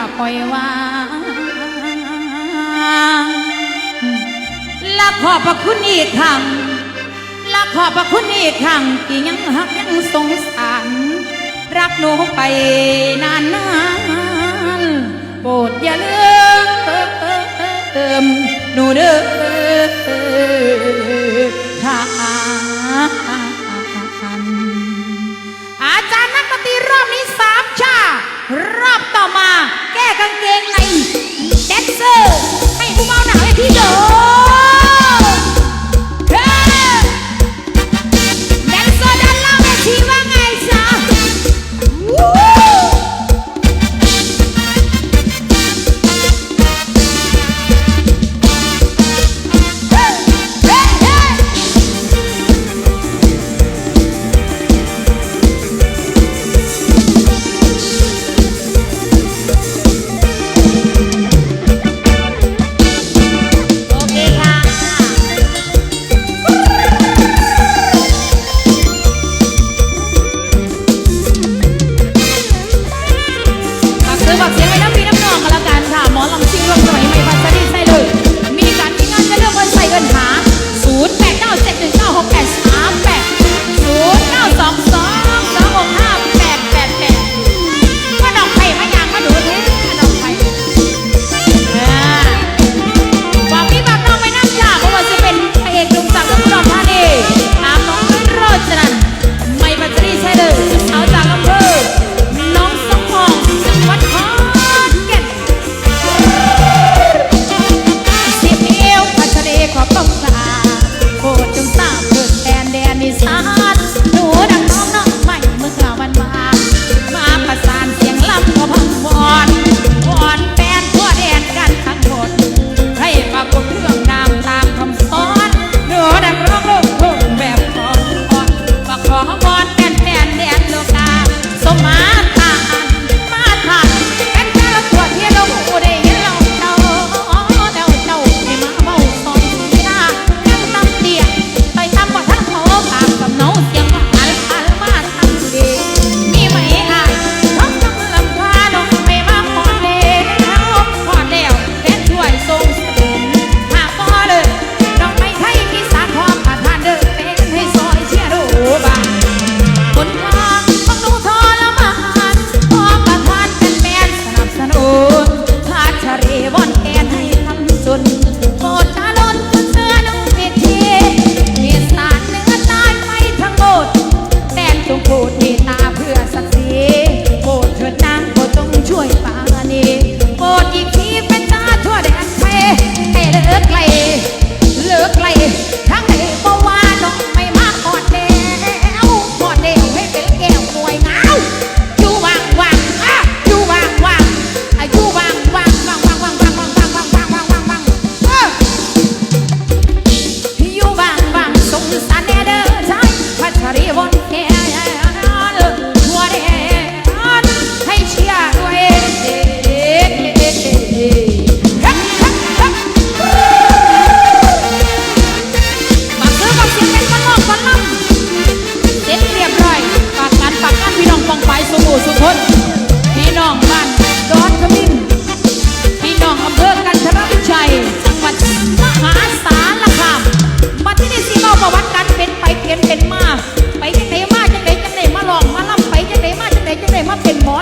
แล้ปล่อยวางละขอบพระคุณอีกครั้งรัะขอบพระคุณอีกครั้งที่ยังหักยังสงสารรักหนูไปนานนานโปรดอย่าลืมหนูเด้อทานอาจารย์นักดนตรีรอบนี้สามชา รอบต่อมาแก้กางเกงในเด็นเซอร์ ให้ผู้เมาหนาวให้พี่เด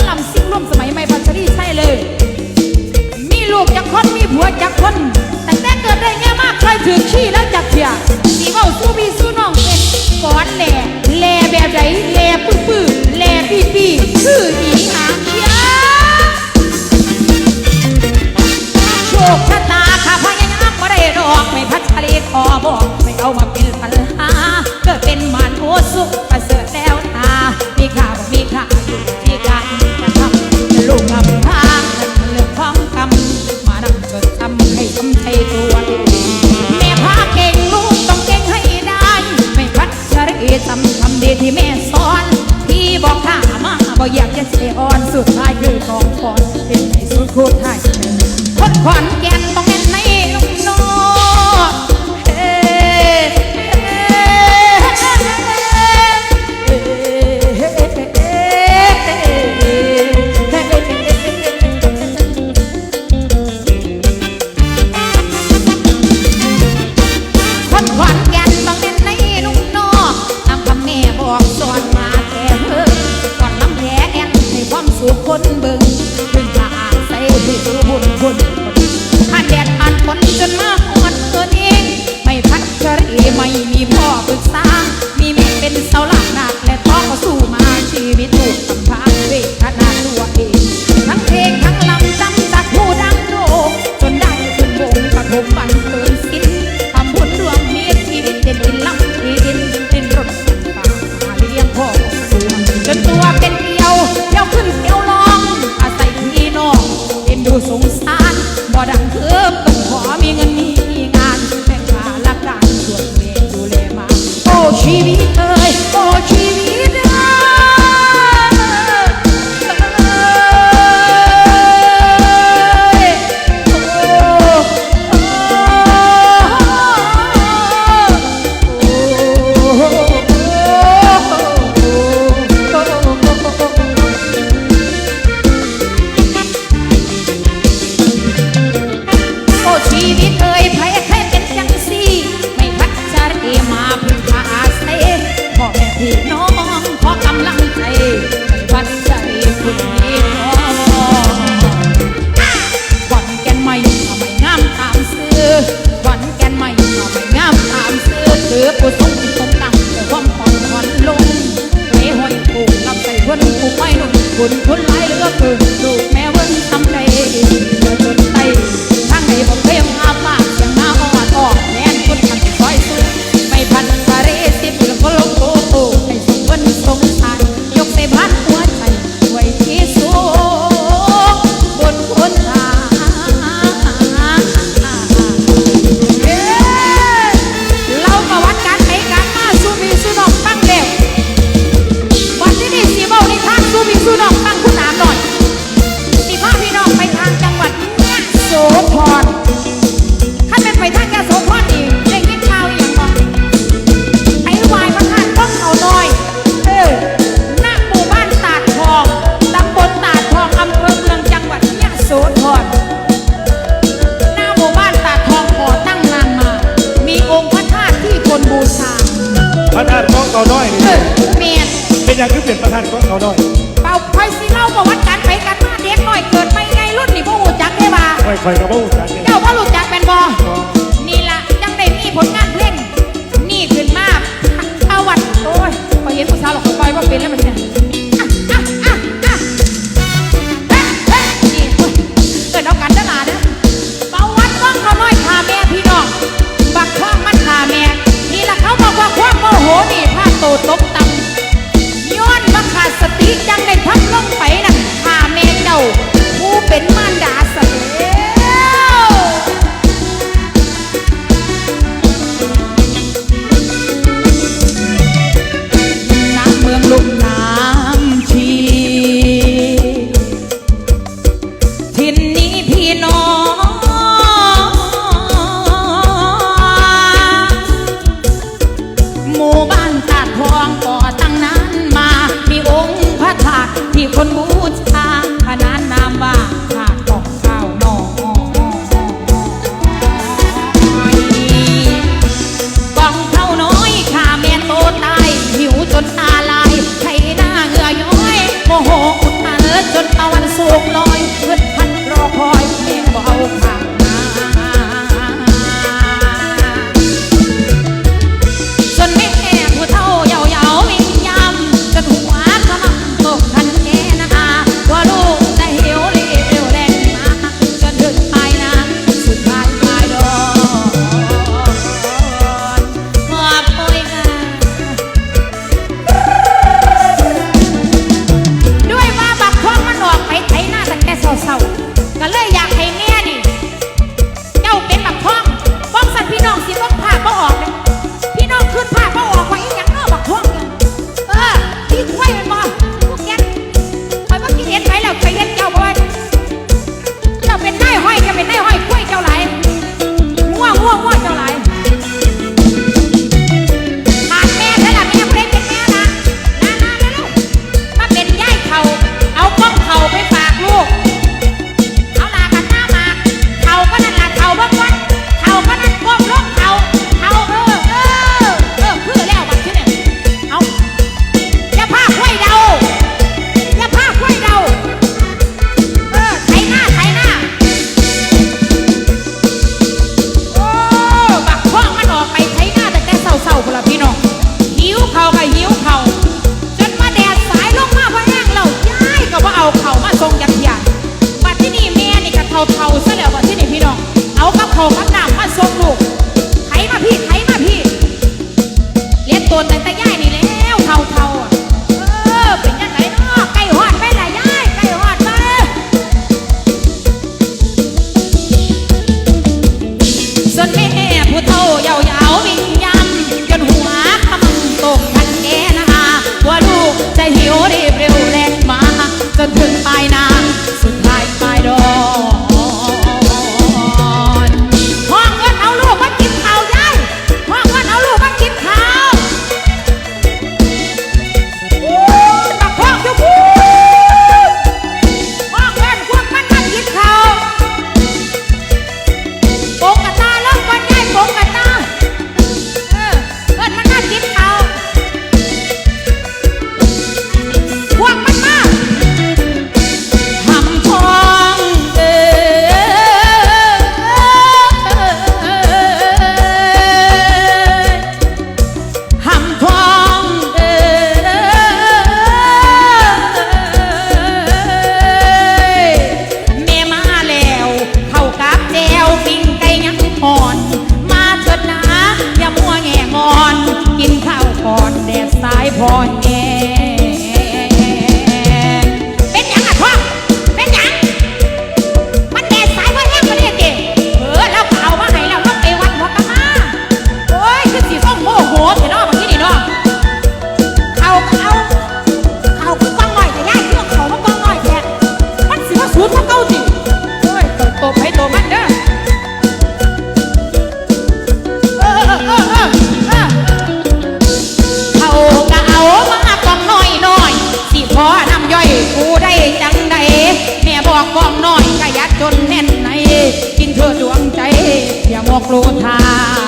ลำซิ่งร่วมสมัยใหม่ อยากจะเจออนสุดท้าย เลือผู้ทรงตกต่ำแต่วามผ่อนผ่อนลงเมหอยผูกนับใส่คนผูกไม้นุ่คุณคนไร้เหลือเกินลู con point กลูทา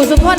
สบู่สุพน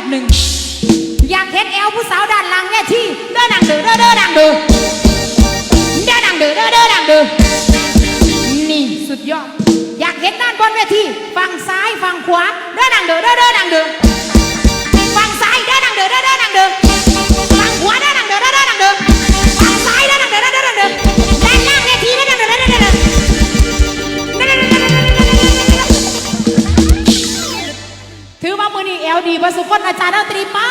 บหนึ่ง อยากเห็นแอลผู้สาวด้านหลังเนี่ยที่เด้อดังเด้อเด้อเด้อดังเด้อเด้อดังเด้อเด้อเด้อดังเด้อนี่สุดยอด อยากเห็นด้านบนเวทีฝั่งซ้ายฝั่งขวาเด้อดังเด้อเด้อเด้อดังเด้อฝั่งซ้ายเด้อดังเด้อเด้อเด้อดังเด้อฝั่งขวาเด้อดังเด้อเด้อเด้อดังเด้อ นี่เอลดีประสุพจน์อาจารย์ดนตรีป้า